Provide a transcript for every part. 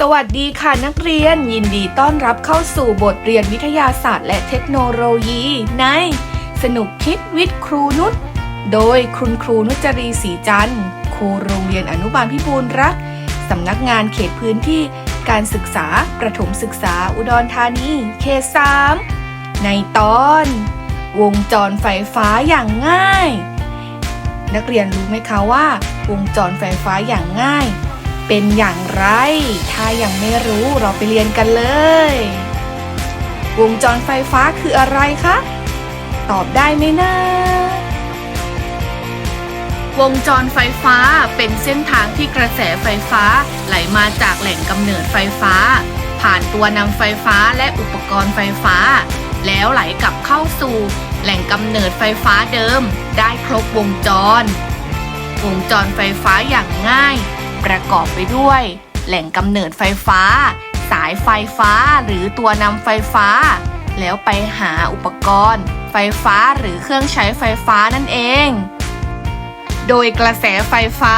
สวัสดีค่ะนักเรียนยินดีต้อนรับเข้าสู่บทเรียนวิทยาศาสตร์และเทคโนโลยีในสนุกคิดวิทย์ครูนุชโดยคุณครูนุจรีศรีจันทร์ครูโรงเรียนอนุบาลพิบูลรักสำนักงานเขตพื้นที่การศึกษาประถมศึกษาอุดรธานีเขตสามในตอน วงจรไฟฟ้าอย่างง่าย นักเรียนรู้ไหมคะว่า วงจรไฟฟ้าอย่างง่าย เป็นอย่างไร ถ้ายังไม่รู้เราไปเรียนกันเลย วงจรไฟฟ้าคืออะไรคะ ตอบได้ไหมนะ วงจรไฟฟ้าเป็นเส้นทางที่กระแสไฟฟ้าไหลมาจากแหล่งกำเนิดไฟฟ้า ผ่านตัวนำไฟฟ้าและอุปกรณ์ไฟฟ้า แล้วไหลกลับเข้าสู่แหล่งกำเนิดไฟฟ้าเดิม ได้ครบวงจร วงจรไฟฟ้าอย่างง่าย ประกอบไปด้วย แหล่งกำเนิดไฟฟ้า สายไฟฟ้าหรือตัวนำไฟฟ้า แล้วไปหาอุปกรณ์ ไฟฟ้าหรือเครื่องใช้ไฟฟ้านั่นเอง โดยกระแสไฟฟ้า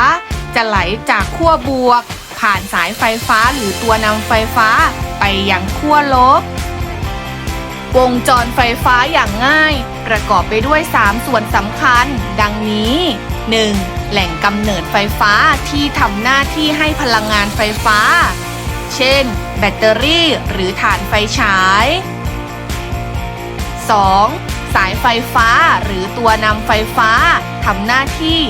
จะไหลจากขั้วบวก ผ่านสายไฟฟ้าหรือตัวนำไฟฟ้าไปยังขั้วลบ วงจรไฟฟ้าอย่างง่าย ประกอบไปด้วย 3 ส่วนสำคัญ ดังนี้ 1. แหล่งกำเนิดไฟฟ้าที่ทำหน้าที่ให้พลังงานไฟฟ้า เช่น แบตเตอรี่หรือถ่านไฟฉาย 2. สายไฟฟ้าหรือตัวนำไฟฟ้าทำหน้าที่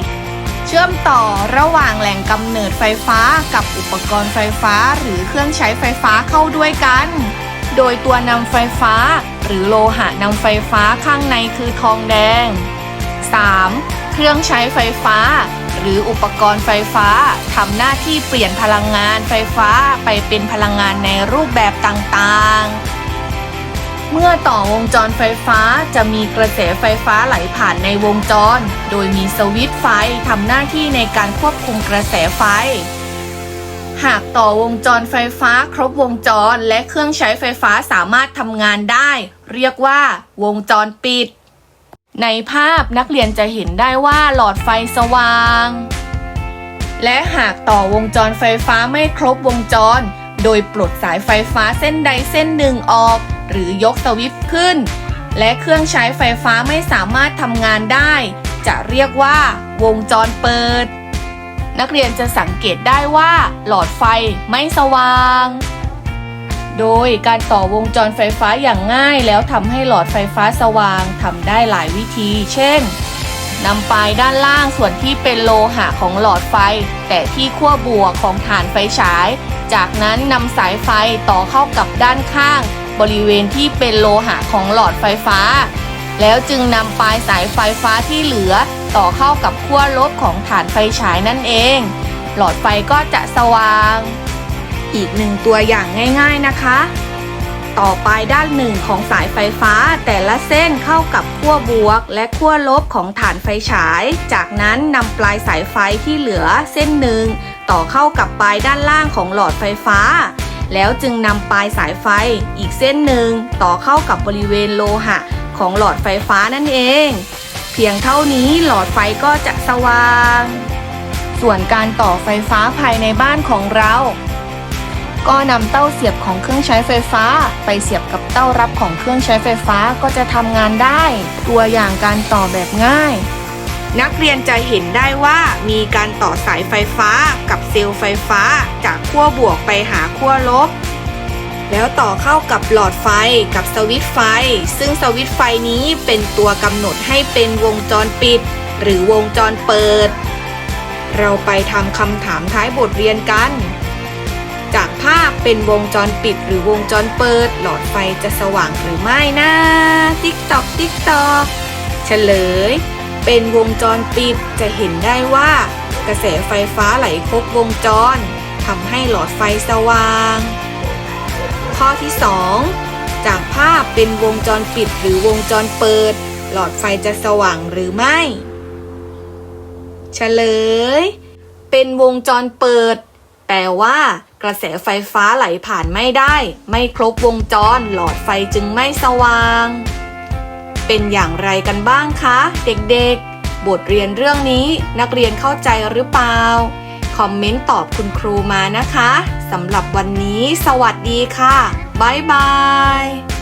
เชื่อมต่อระหว่างแหล่งกำเนิดไฟฟ้ากับอุปกรณ์ไฟฟ้าหรือเครื่องใช้ไฟฟ้าเข้าด้วยกัน โดยตัวนำไฟฟ้า หรือโลหะนำไฟฟ้าข้างในคือทองแดง 3. เครื่องใช้ไฟฟ้า หรืออุปกรณ์ไฟฟ้าทำหน้าที่เปลี่ยนพลังงานไฟฟ้าไปเป็นพลังงานในรูปแบบต่างๆ เมื่อต่อวงจรไฟฟ้าจะมีกระแสไฟฟ้าไหลผ่านในวงจร โดยมีสวิตช์ไฟทำหน้าที่ในการควบคุมกระแสไฟหากต่อวงจรไฟฟ้าครบวงจรและเครื่องใช้ไฟฟ้าสามารถทำงานได้ เรียกว่า วงจรปิด ในภาพนักเรียนจะเห็นได้ว่าหลอดไฟสว่าง และหากต่อวงจรไฟฟ้าไม่ครบวงจร โดยปลดสายไฟฟ้าเส้นใดเส้นหนึ่งออก หรือยกสวิตช์ขึ้น และเครื่องใช้ไฟฟ้าไม่สามารถทำงานได้ จะเรียกว่า วงจรเปิด นักเรียนจะสังเกตได้ว่า หลอดไฟไม่สว่าง โดยการต่อวงจรไฟฟ้าอย่างง่ายแล้วทำให้หลอดไฟฟ้าสว่างทำได้หลายวิธี เช่นนำปลายด้านล่างส่วนที่เป็นโลหะของหลอดไฟ แต่ที่ขั้วบวกของฐานไฟฉาย จากนั้นนำสายไฟต่อเข้ากับด้านข้าง บริเวณที่เป็นโลหะของหลอดไฟฟ้า แล้วจึงนำปลายสายไฟฟ้าที่เหลือ ต่อเข้ากับขั้วลบของฐานไฟฉายนั่นเอง หลอดไฟก็จะสว่าง อีกหนึ่งตัวอย่างง่ายๆนะคะ ต่อไปด้านหนึ่งของสายไฟฟ้าแต่ละเส้นเข้ากับขั้วบวก และขั้วลบของฐานไฟฉาย จากนั้นนำปลายสายไฟที่เหลือเส้นหนึ่งต่อเข้ากับปลายด้านล่างของหลอดไฟฟ้า แล้วจึงนำปลายสายไฟอีกเส้นหนึ่งต่อเข้ากับบริเวณโลหะของหลอดไฟฟ้านั่นเอง เพียงเท่านี้หลอดไฟก็จะสว่าง ส่วนการต่อไฟฟ้าภายในบ้านของเรา ก็นำเต้าเสียบของเครื่องใช้ไฟฟ้า ไปเสียบกับเต้ารับของเครื่องใช้ไฟฟ้าก็จะทำงานได้ ตัวอย่างการต่อแบบง่าย นักเรียนจะเห็นได้ว่ามีการต่อสายไฟฟ้ากับเซลล์ไฟฟ้า จากขั้วบวกไปหาขั้วลบ แล้วต่อเข้ากับหลอดไฟกับสวิตช์ไฟ ซึ่งสวิตช์ไฟนี้เป็นตัวกำหนดให้เป็นวงจรปิด หรือวงจรเปิด เราไปทำคำถามท้ายบทเรียนกัน จากภาพเป็นวงจรปิดหรือวงจรเปิด หลอดไฟจะสว่างหรือไม่นะติ๊กตอกติ๊กตอกเฉลย เป็นวงจรปิดจะเห็นได้ว่า กระแสไฟฟ้าไหลครบวงจรทำให้หลอดไฟสว่าง ข้อที่ 2 จากภาพเป็นวงจรปิดหรือวงจรเปิด หลอดไฟจะสว่างหรือไม่ เฉลย เป็นวงจรเปิด แปลว่ากระแสไฟฟ้าไหลผ่านไม่ได้ ไม่ครบวงจร หลอดไฟจึงไม่สว่าง เป็นอย่างไรกันบ้างคะ เด็กๆ บทเรียนเรื่องนี้นักเรียนเข้าใจหรือเปล่า คอมเมนต์ตอบคุณครูมานะคะสำหรับวันนี้ สวัสดีค่ะ บ๊ายบาย